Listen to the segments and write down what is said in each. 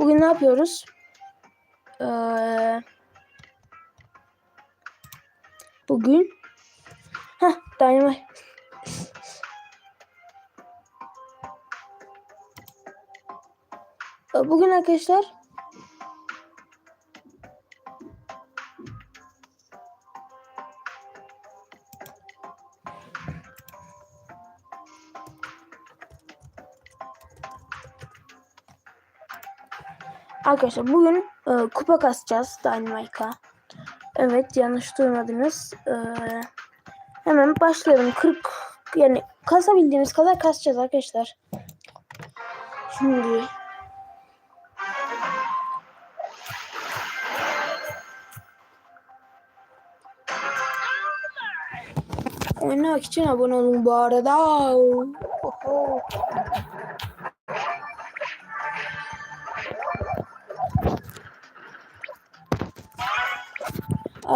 Bugün ne yapıyoruz? Ee, bugün Heh, Dynamite. Ee, Bugün arkadaşlar Arkadaşlar bugün e, kupa kasacağız Dynamite'a. Evet yanlış duymadınız. E, hemen başlayalım. 40 yani kasabildiğimiz kadar kasacağız arkadaşlar. Şimdi Oynamak için abone olun bu arada. Oho.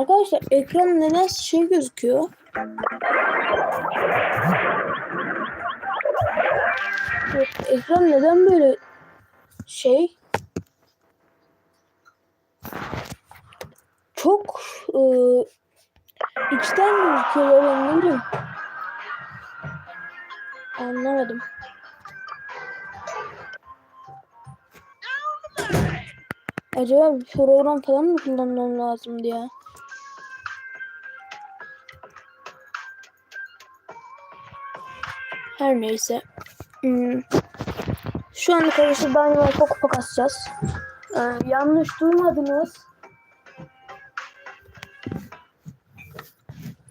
Arkadaşlar ekran neden şey gözüküyor? Ekran neden böyle şey? Çok e, içten gözüküyor ben ne. Anlamadım. Acaba bir program falan mı kullanmam lazımdı ya? Her neyse. Hmm. Şu anda arkadaşlar Dynamite'a kupa kasacağız. Ee, yanlış duymadınız.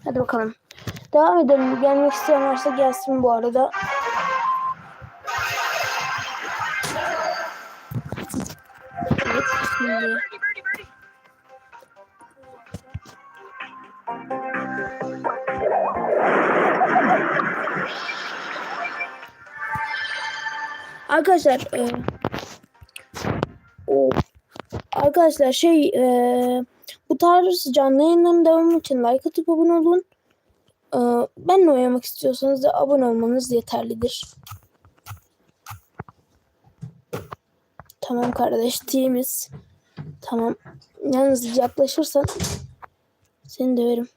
Hadi bakalım. Devam edelim. Gelmek isteyen varsa gelsin bu arada. Evet, şimdi. Arkadaşlar e, o arkadaşlar şey e, bu tarz canlı yayınların devamı için like atıp abone olun. E, benle oynamak istiyorsanız da abone olmanız yeterlidir. Tamam kardeş teamiz. Tamam. Yalnız yaklaşırsan seni döverim.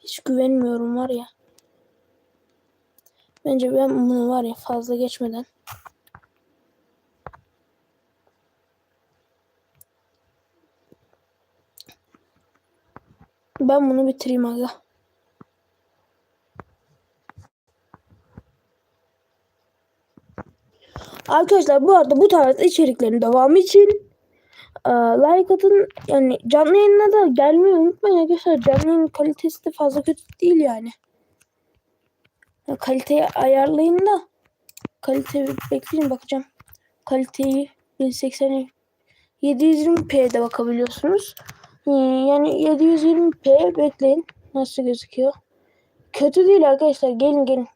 Hiç güvenmiyorum var ya. Bence ben bunu var ya fazla geçmeden ben bunu bitireyim aga. Arkadaşlar bu arada bu tarz içeriklerin devamı için e, like atın yani canlı yayına da gelmeyi unutmayın arkadaşlar canlı yayın kalitesi de fazla kötü değil yani. Kaliteyi ayarlayın da kalite bekleyin bakacağım. Kaliteyi 1080 720p'de bakabiliyorsunuz. Yani 720p bekleyin. Nasıl gözüküyor? Kötü değil arkadaşlar. Gelin gelin.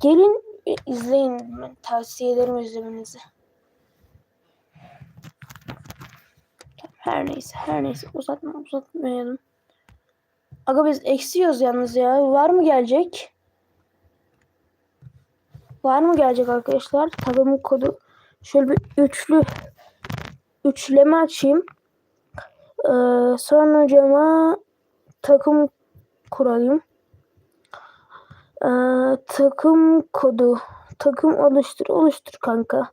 Gelin e, izleyin. Ben tavsiye ederim izlemenizi. Her neyse her neyse uzatma uzatmayalım. Aga biz eksiyoruz yalnız ya. Var mı gelecek? Var mı gelecek arkadaşlar? Takımın kodu şöyle bir üçlü üçleme açayım. Ee, sonra hocama takım kurayım. Ee, takım kodu takım oluştur oluştur kanka.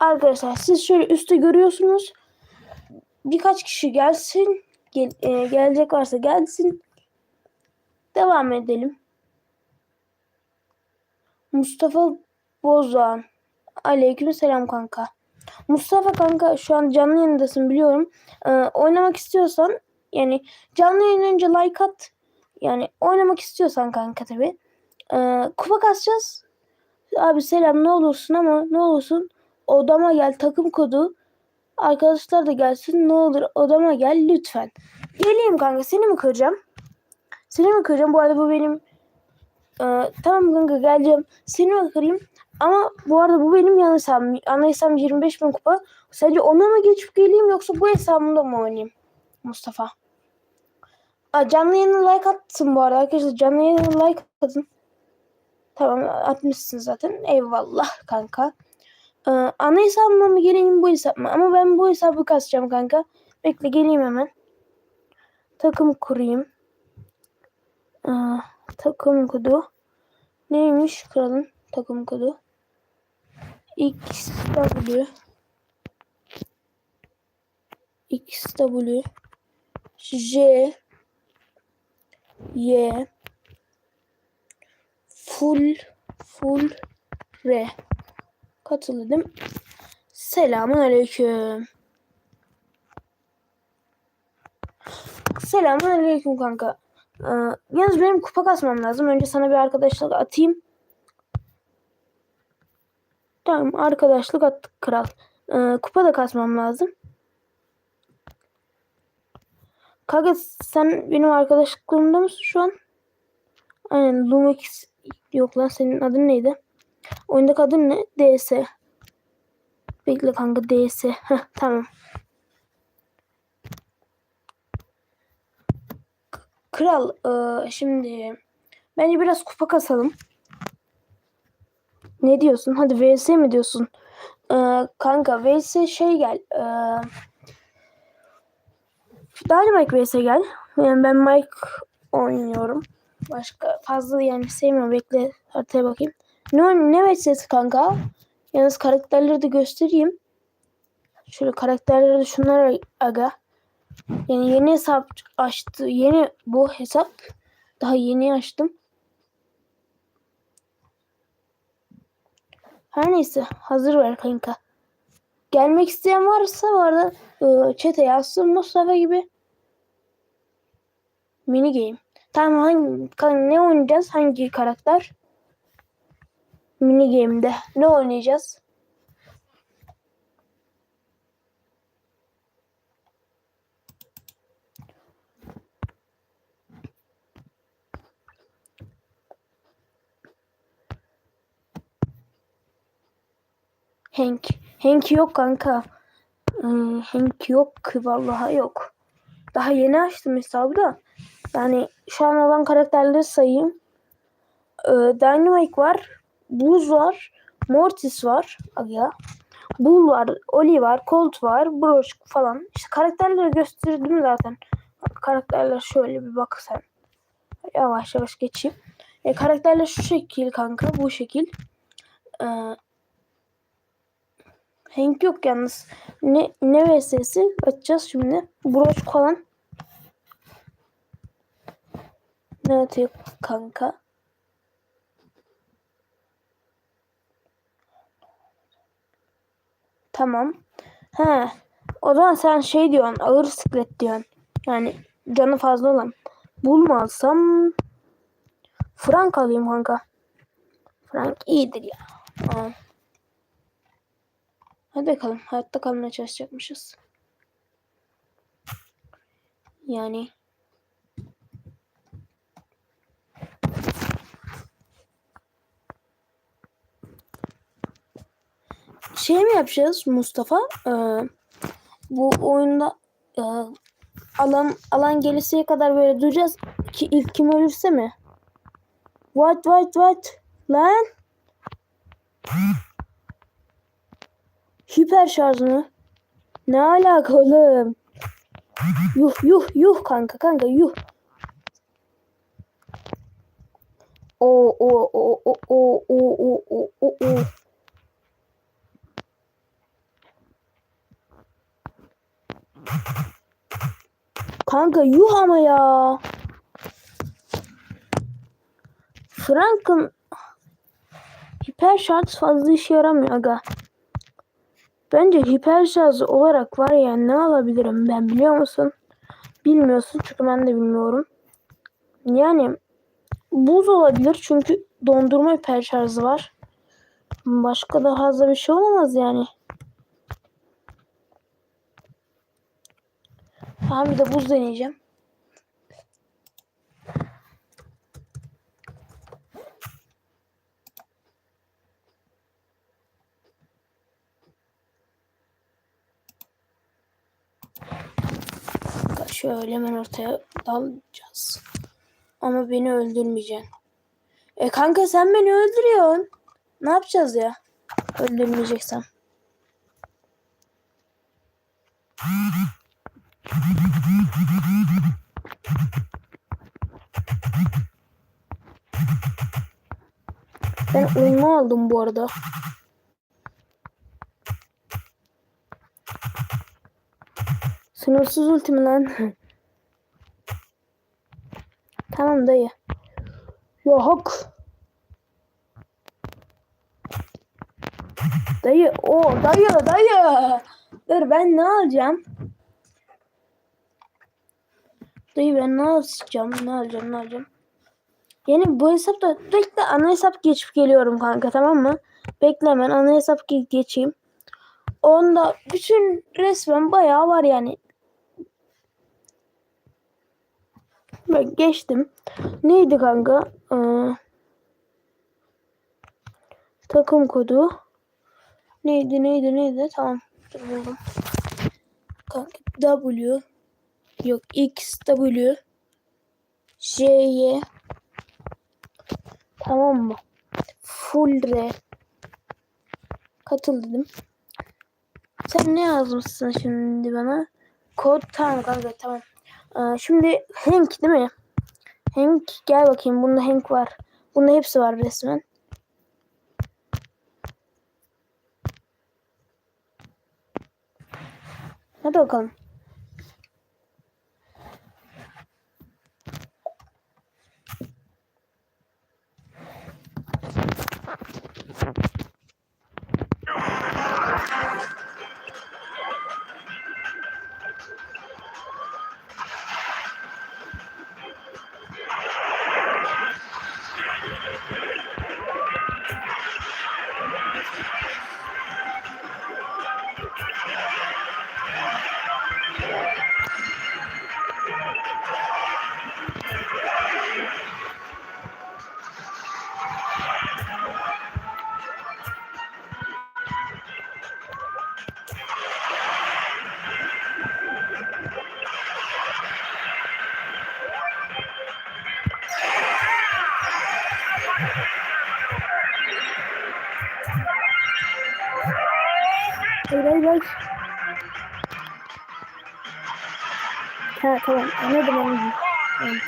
Arkadaşlar siz şöyle üstte görüyorsunuz. Birkaç kişi gelsin. Gel, e, gelecek varsa gelsin. Devam edelim. Mustafa Bozdoğan. Aleyküm selam kanka. Mustafa kanka şu an canlı yayındasın biliyorum. Ee, oynamak istiyorsan yani canlı yayın önce like at. Yani oynamak istiyorsan kanka tabi. Ee, kupa kasacağız. Abi selam ne olursun ama ne olursun odama gel takım kodu. Arkadaşlar da gelsin ne olur odama gel lütfen. Geleyim kanka seni mi kıracağım? Seni mi kıracağım? Bu arada bu benim ee, tamam kanka geleceğim. Seni mi kırayım? Ama bu arada bu benim yan hesabım. Ana hesabım 25 bin kupa. Sence ona mı geçip geleyim yoksa bu hesabımda mı oynayayım? Mustafa. Aa, canlı yayına like atsın bu arada arkadaşlar. Canlı yayına like atın. Tamam atmışsın zaten. Eyvallah kanka. Ee, ana hesabıma mı geleyim bu hesap mı? Ama ben bu hesabı kasacağım kanka. Bekle geleyim hemen. Takım kurayım. Ee, takım kodu. Neymiş kralın takım kodu? XW XW J Y Full Full R Katıldım. Selamun aleyküm. Selamun aleyküm kanka. Ee, yalnız benim kupa kasmam lazım. Önce sana bir arkadaşlık atayım. Tamam arkadaşlık attık kral. Ee, kupa da kasmam lazım. Kanka sen benim arkadaşlıklığımda mısın şu an? Aynen Lumix yok lan senin adın neydi? Oyundaki adın ne? DS. Bekle kanka DS. Tamam. Kral e, şimdi bence biraz kupa kasalım. Ne diyorsun? Hadi VS mi diyorsun? E, kanka VS şey gel. E, Dynamite VS gel. Yani ben Mike oynuyorum. Başka fazla yani sevmiyorum. Bekle haritaya bakayım. Ne, ne VS'si kanka? Yalnız karakterleri de göstereyim. Şöyle karakterleri de şunlar aga. Yani yeni hesap açtı. Yeni bu hesap. Daha yeni açtım. Her neyse hazır ver kanka. Gelmek isteyen varsa bu arada e, chat'e yazsın Mustafa gibi. Mini game. Tamam hangi, ne oynayacağız? Hangi karakter? Mini game'de. Ne oynayacağız? Hank. Hank yok kanka. Hmm, Hank yok ki vallahi yok. Daha yeni açtım hesabı da. Yani şu an olan karakterleri sayayım. Ee, Dynamite var. Buz var. Mortis var. Aga. Bull var. Oli var. Colt var. Broş falan. İşte karakterleri gösterdim zaten. Karakterler şöyle bir bak sen. Yavaş yavaş geçeyim. E, karakterler şu şekil kanka. Bu şekil. Ee, Hank yok yalnız. Ne ne VS'si açacağız şimdi. Broş falan. Ne atıyor kanka? Tamam. He. O zaman sen şey diyorsun. Ağır siklet diyorsun. Yani canı fazla olan. Bul mu alsam? Frank alayım kanka. Frank iyidir ya. Tamam. Hadi bakalım. Hayatta kalmaya çalışacakmışız. Yani şey mi yapacağız Mustafa? Ee, bu oyunda e, alan alan gelesiye kadar böyle duracağız ki ilk kim ölürse mi? What what what? Lan? Hiper şarj mı? Ne alaka oğlum? Yuh yuh yuh kanka kanka yuh. O o o o o o o o o. Kanka yuh ama ya. Frank'ın hiper şarj fazla işe yaramıyor aga. Bence hiper şarj olarak var ya ne alabilirim ben biliyor musun? Bilmiyorsun çünkü ben de bilmiyorum. Yani buz olabilir çünkü dondurma hiper şarjı var. Başka da fazla bir şey olamaz yani. Ha bir de buz deneyeceğim. Şöyle hemen ortaya dalacağız. Ama beni öldürmeyeceksin. E kanka sen beni öldürüyorsun. Ne yapacağız ya? Öldürmeyeceksen. Ben oyunu aldım bu arada. Sınırsız ultimi lan. tamam dayı. Yok. Dayı o dayı dayı. Dur ben ne alacağım? Dayı ben ne alacağım? Ne alacağım? Ne alacağım? Yani bu hesapta bekle ana hesap geçip geliyorum kanka tamam mı? Bekle hemen ana hesap ge- geçeyim. Onda bütün resmen bayağı var yani. Bak geçtim. Neydi kanka? Ee, takım kodu. Neydi neydi neydi? Tamam. Dur buldum. Kanka W yok X W J Y Tamam mı? Full R. Katıl dedim. Sen ne yazmışsın şimdi bana? Kod tamam kanka tamam. Ee, şimdi Hank değil mi? Hank gel bakayım bunda Hank var. Bunda hepsi var resmen. Hadi bakalım. Hayır. Ha tamam anladım anladım. Evet.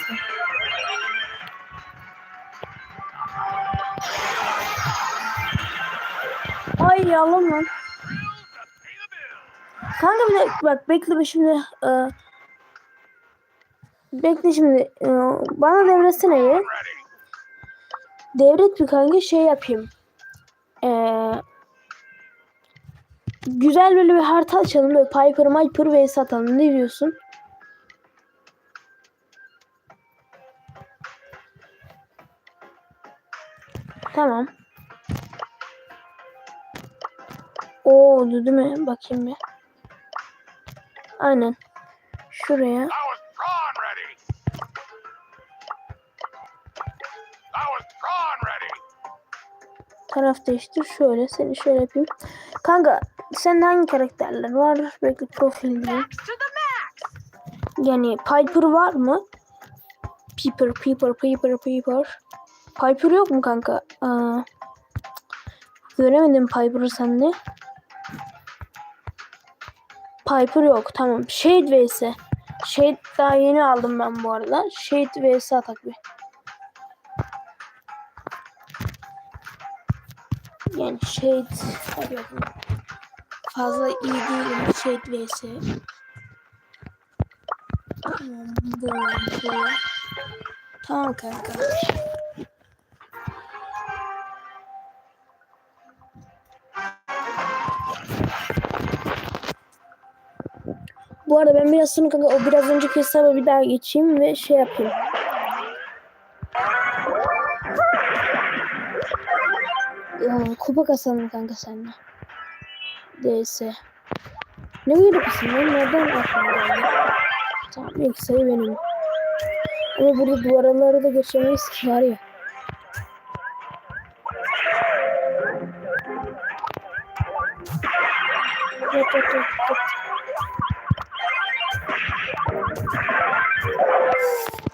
Ay yalan lan. Kanka bir de bak bekle bir şimdi. E, bekle şimdi. E, bana devretsene ya. Devret bir kanka şey yapayım. Eee güzel böyle bir harita açalım. Böyle Piper, Piper vs atalım. Ne diyorsun? Tamam. Oo, oldu değil mi? Bakayım bir. Aynen. Şuraya. Taraf değiştir. Şöyle. Seni şöyle yapayım. Kanka senin hangi karakterler var? Belki profil diyeyim. Yani Piper var mı? Piper, Piper, Piper, Piper. Piper yok mu kanka? Aa, göremedim Piper'ı sende. Piper yok. Tamam. Shade vs. Shade daha yeni aldım ben bu arada. Shade vs atak bir. Yani Shade. Fazla iyi değilim Shade vs. Tamam. Tamam kanka. Bu arada ben biraz sonra kanka o biraz önceki hesaba bir daha geçeyim ve şey yapayım. Ya, kupa kasalım kanka seninle. DS. Ne kısım lan? Nereden aklıma geldi? Tamam ilk sayı benim. Ama burada duvarları da geçemeyiz ki var ya. Yat yat yat yat.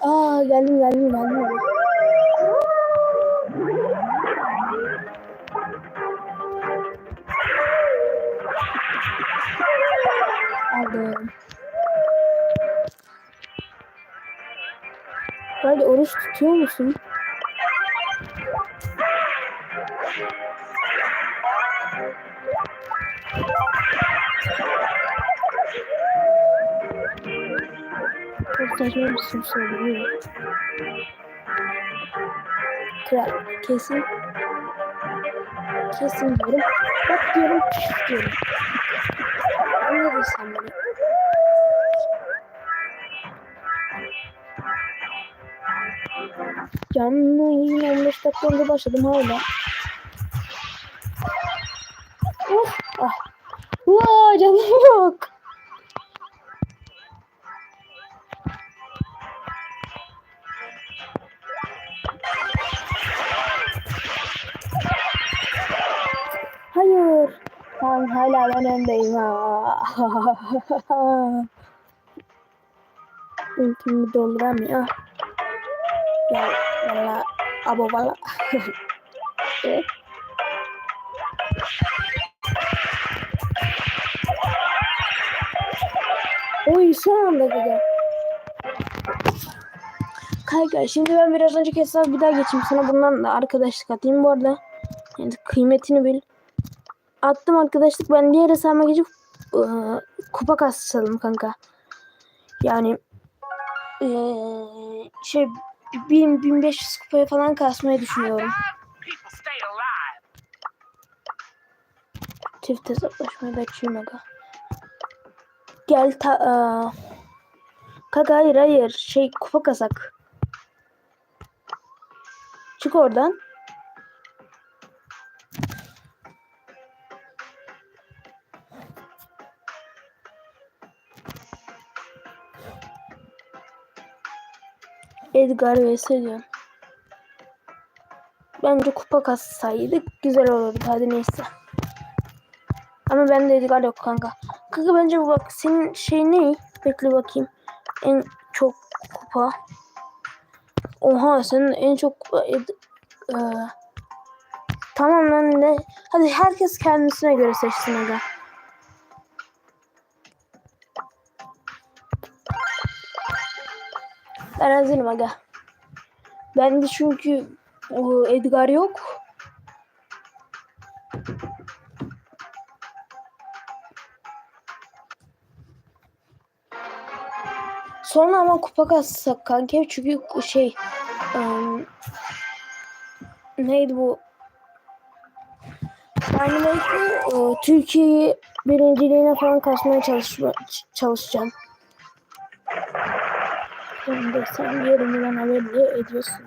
Aa geldim geldim geldim. Hadi oruç tutuyor musun? Çok saçma bir şey söylüyor. Kral kesin. Kesin diyorum. Bak diyorum püf diyorum. Anladın sen beni. Canlı yayın 15 dakika önce başladım hala. Of ah. Vaa canım yok. Hayır. Ben hala ben öndeyim. Ultimi dolduramıyor. Valla abo valla. Evet. Oy son anda. Kanka şimdi ben biraz önceki hesabı bir daha geçeyim sana bundan da arkadaşlık atayım bu arada. Yani kıymetini bil. Attım arkadaşlık ben diğer hesabıma geçip ıı, kupa kasalım kanka. Yani eee, şey 1000 1500 kupaya falan kasmayı düşünüyorum. Çift hesaplaşmayı da açayım aga. Gel ta aa. Kanka hayır hayır şey kupa kasak. Çık oradan. Edgar vs diyor. Bence kupa kassaydık güzel olurdu hadi neyse. Ama bende Edgar yok kanka. Kanka bence bu bak senin şey ne? Bekle bakayım. En çok kupa. Oha senin en çok kupa Ed- Ee, tamam lan ne? Hadi herkes kendisine göre seçsin aga. Ben hazırım aga. Bende çünkü o Edgar yok. Sonra ama kupa kassak kanka çünkü şey ım, neydi bu Dynamite'ı e, Türkiye'yi birinciliğine falan kasmaya çalışma, ç- çalışacağım. Sen sen yerinden haber ediyorsun.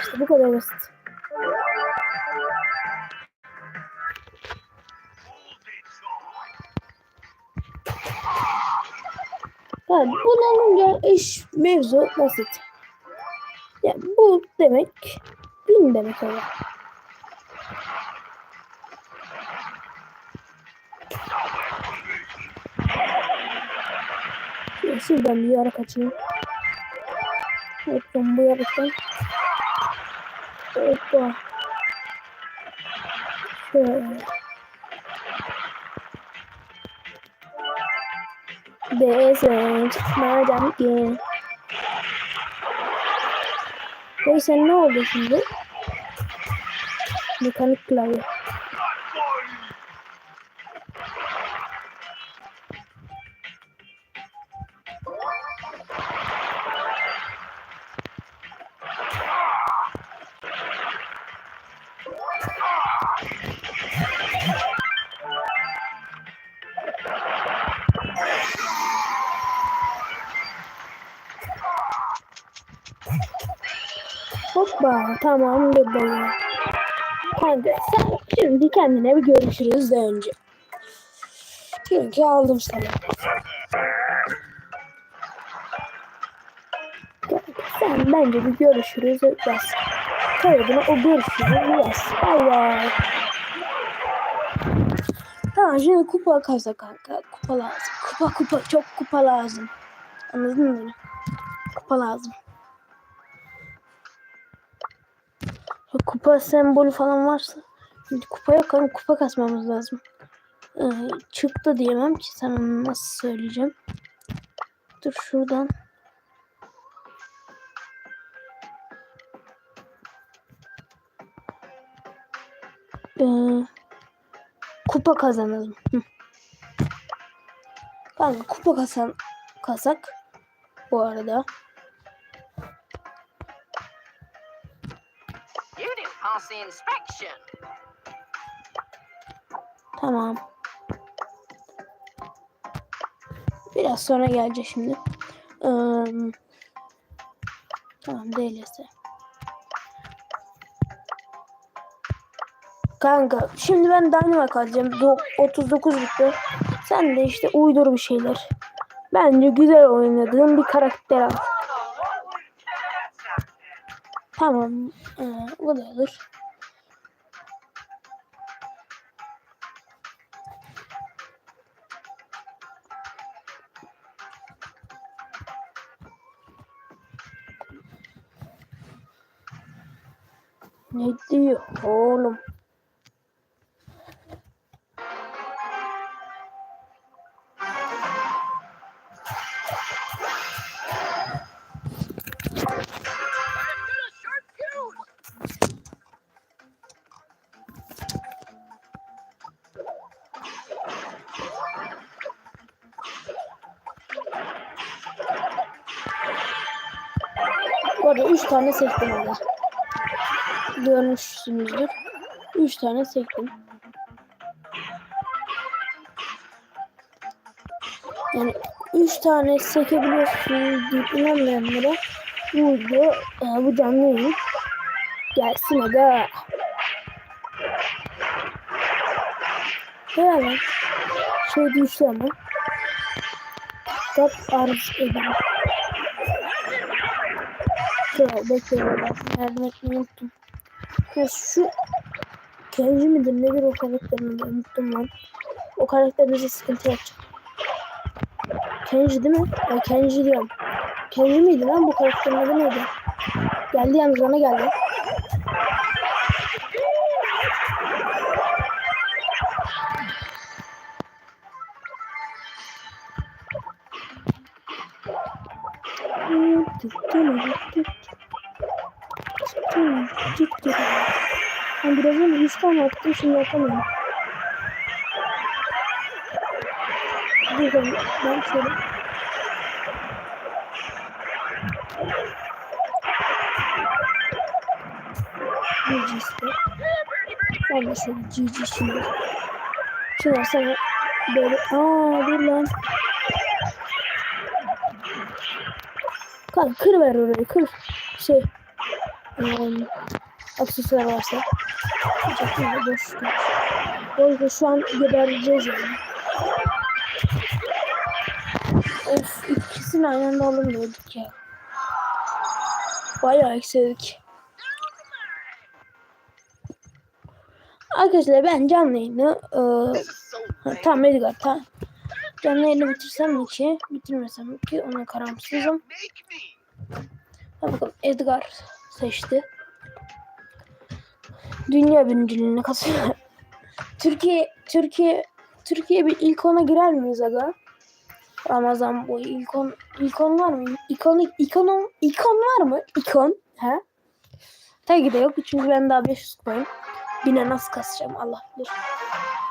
İşte bu kadar basit. Yani bunu alınca iş mevzu basit. Ya bu demek bin demek öyle. Şuradan bir yara kaçayım. Hoppa bu yarıktan. Hoppa. Şöyle. Çıkmayacağım ki. Hey sen ne oldu şimdi? Mekanik klavye. Tamam bebeğim. Kanka sen şimdi kendine bir görüşürüz de önce. Çünkü aldım sana. Kanka sen bence bir görüşürüz yaz. Kaydına o görüşürüz yaz. Bay bay. Tamam şimdi kupa kasa kanka. Kupa lazım. Kupa kupa çok kupa lazım. Anladın mı? Kupa lazım. Kupa sembolü falan varsa. Şimdi kupa yok ama kupa kasmamız lazım. Ee, çıktı diyemem ki sana nasıl söyleyeceğim. Dur şuradan. Ee, kupa kazanalım. Kanka kupa kazan kazak bu arada. The inspection. Tamam. Biraz sonra gelecek şimdi. Ee, tamam DLS. Kanka şimdi ben Dynamite alacağım. Do- 39 bitti. Sen de işte uydur bir şeyler. Bence güzel oynadığın bir karakter al. Tamam. Ee, bu da olur. Ne diyor oğlum? 3 tane sektim orada. Görmüşsünüzdür. 3 tane sektim. Yani 3 tane sekebiliyorsunuz deyip inanmayanlara bu video, e, bu canlı yayın gelsin aga. Yani şey düştü ama. Dikkat arz edin. Şöyle bekliyorum ben. Yardım etmeyi unuttum. Ya şu Kenji midir nedir o karakterin adı? unuttum lan. O karakter bize sıkıntı yapacak. Kenji değil mi? Ya Kenji diyorum. Kenji miydi lan bu karakterin adı neydi? Geldi yalnız bana geldi. Tane attım şimdi atamıyorum. Dur ben, şöyle. GG işte. Ben de şöyle GG şimdi. Şuna sana böyle. Aa dur lan. Kanka kır ver orayı kır. Şey. Um, aksesuar varsa. Çok iyi boş boş. Boş boş şu an gebereceğiz yani. Of ikisini aynı anda alamıyorduk ya. Bayağı eksildik. Arkadaşlar ben canlı yayını e, ha, tamam Edgar tamam. Canlı yayını bitirsem mi ki bitirmesem ki ona karamsızım. Hadi bakalım Edgar seçti. Dünya birinciliğine kasıyor. Türkiye Türkiye Türkiye bir ilk ona girer miyiz aga? Ramazan boyu ilk on ilk on var mı? İkon ikon ikon var mı? İkon he? Tabii de yok çünkü ben daha 500 koyayım. Bine nasıl kasacağım Allah bilir.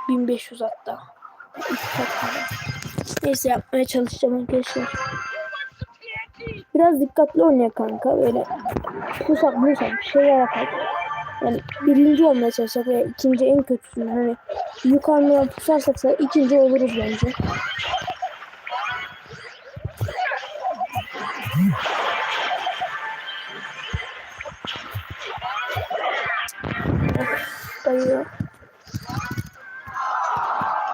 1500 hatta. Neyse yapmaya çalışacağım arkadaşlar. Biraz dikkatli oynaya kanka böyle kusak musak bir şeyler yapalım. Yani birinci olmaya çalışsak veya ikinci en kötüsünden hani yukarıdan pusarsak ikinci oluruz bence. Dayı.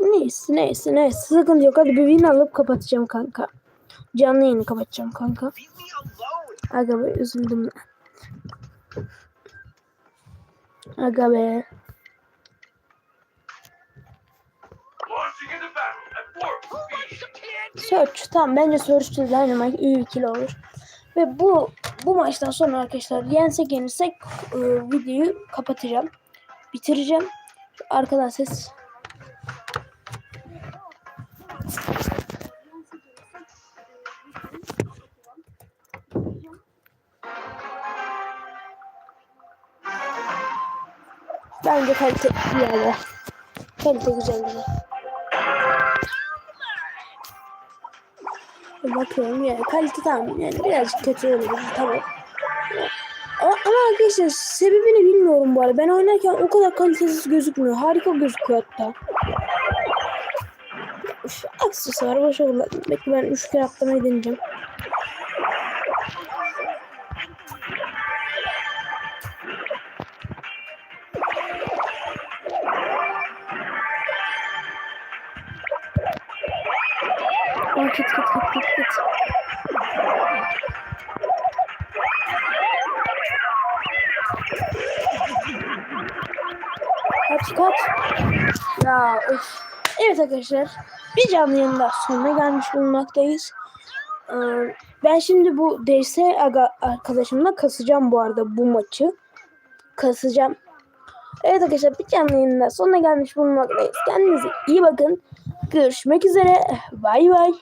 Neyse neyse neyse sıkıntı yok hadi bir win alıp kapatacağım kanka. Canlı yayını kapatacağım kanka. Aga üzüldüm. Aga be. Search tamam bence Search Dynamite iyi ikili olur. Ve bu bu maçtan sonra arkadaşlar yensek yenirsek e, videoyu kapatacağım. Bitireceğim. Arkadan ses. Kalite iyi abi. Kalite güzel güzel. Bakıyorum yani kalite tamam yani birazcık kötü olabilir tamam. Ama, arkadaşlar sebebini bilmiyorum bu arada. Ben oynarken o kadar kalitesiz gözükmüyor. Harika gözüküyor hatta. Üf, aksesuar boş oldu. Bekle ben 3 kere atlamayı deneyeceğim. Öf. Evet arkadaşlar. Bir canlı yanında sonuna gelmiş bulunmaktayız. Ee, Ben şimdi bu DS arkadaşımla kasacağım bu arada bu maçı. Kasacağım. Evet arkadaşlar bir canlı yanında sonuna gelmiş bulunmaktayız. Kendinize iyi bakın. Görüşmek üzere. Bay bay.